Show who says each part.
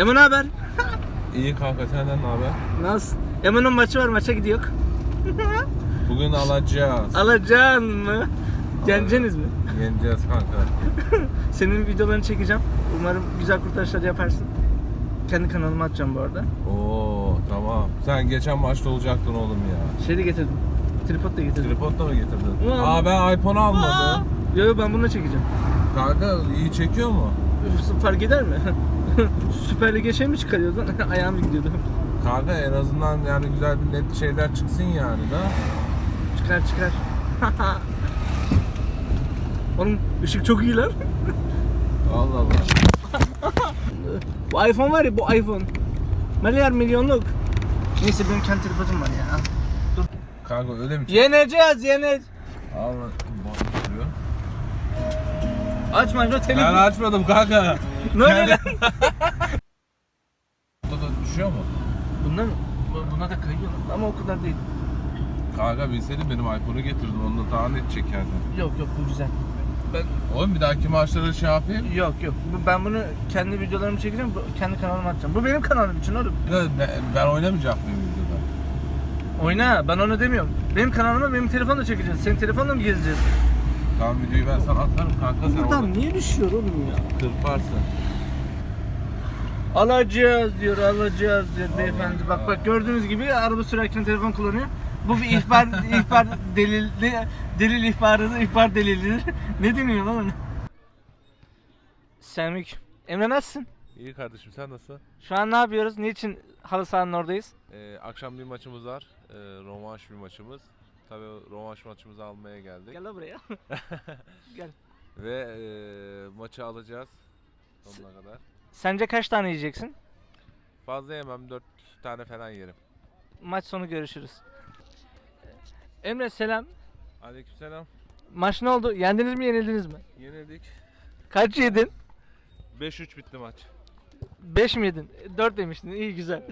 Speaker 1: Emo ne haber?
Speaker 2: İyi kanka senden ne haber?
Speaker 1: Nasıl? Emo'nun maçı var maça gidiyor.
Speaker 2: Bugün alacağız.
Speaker 1: Alacaksın mı? Yeneceğiniz mi?
Speaker 2: Yeneceğiz kanka.
Speaker 1: Senin videolarını çekeceğim. Umarım güzel kurtarışlar yaparsın. Kendi kanalıma atacağım bu arada.
Speaker 2: Oo tamam. Sen geçen maçta olacaktın oğlum ya.
Speaker 1: Şey de getirdim. Tripod da getirdim.
Speaker 2: Tripodla mı getirdin?
Speaker 1: Ulan.
Speaker 2: Aa ben iPhone almadım.
Speaker 1: Yo yo ben bununla çekeceğim.
Speaker 2: Kanka iyi çekiyor mu?
Speaker 1: Fark eder mi? Süper Lig'e şey mi çıkarıyordun? Ayağım gidiyordu.
Speaker 2: Kanka en azından yani güzel bir net şeyler çıksın yani da.
Speaker 1: Çıkar çıkar. Oğlum ışık çok iyi lan.
Speaker 2: Allah Allah.
Speaker 1: Bu iPhone var ya bu iPhone. Milyar milyonluk. Neyse benim kendi tripodum var ya.
Speaker 2: Kanka öyle mi?
Speaker 1: Yeneceğiz yeneceğiz.
Speaker 2: Allah.
Speaker 1: Açma açma
Speaker 2: Ben
Speaker 1: telefon.
Speaker 2: açmadım kanka.
Speaker 1: Ne oluyor lan?
Speaker 2: Burada da düşüyor mu?
Speaker 1: Bunda mı? Bu- Buna da kayıyor lan. ama o kadar değil.
Speaker 2: Kanka bilseydin benim iPhone'u getirdim onunla daha net çekerdin.
Speaker 1: Yok yok bu güzel. Ben
Speaker 2: Oğlum bir dahaki maçlara şey yapayım.
Speaker 1: yok yok. Bu- Ben bunu kendi videolarımı çekeceğim. bu- Kendi kanalıma atacağım. Bu benim kanalım için oğlum.
Speaker 2: Ben, ben oynamayacak mıyım videoda?
Speaker 1: Oyna ben onu demiyorum. Benim kanalıma benim telefonla çekeceğiz. Senin telefonla mı gezeceğiz?
Speaker 2: Tamam videoyu ben sana atarım kanka sen
Speaker 1: Buradan niye düşüyor oğlum ya?
Speaker 2: kırparsın.
Speaker 1: Alacağız diyor, alacağız diyor
Speaker 2: Allah
Speaker 1: beyefendi. Bak bak gördüğünüz gibi araba sürerken telefon kullanıyor. Bu bir ihbar ihbar delil delil ihbarı ihbar delilidir. ne deniyor lan ona? Selamünaleyküm. Emre nasılsın?
Speaker 2: İyi kardeşim sen nasıl?
Speaker 1: Şu an ne yapıyoruz? Niçin halı sahanın oradayız?
Speaker 2: Ee, akşam bir maçımız var. Ee, rövanş bir maçımız. Tabii rövanş maçımızı almaya geldik.
Speaker 1: Gel buraya. Gel.
Speaker 2: Ve e, maçı alacağız sonuna kadar.
Speaker 1: Sence kaç tane yiyeceksin?
Speaker 2: Fazla yemem 4 tane falan yerim.
Speaker 1: Maç sonu görüşürüz. Emre selam.
Speaker 2: Aleykümselam.
Speaker 1: Maç ne oldu? Yendiniz mi yenildiniz mi?
Speaker 2: Yenildik.
Speaker 1: Kaç yedin?
Speaker 2: 5-3 bitti maç.
Speaker 1: 5 mi yedin? 4 demiştin. İyi güzel.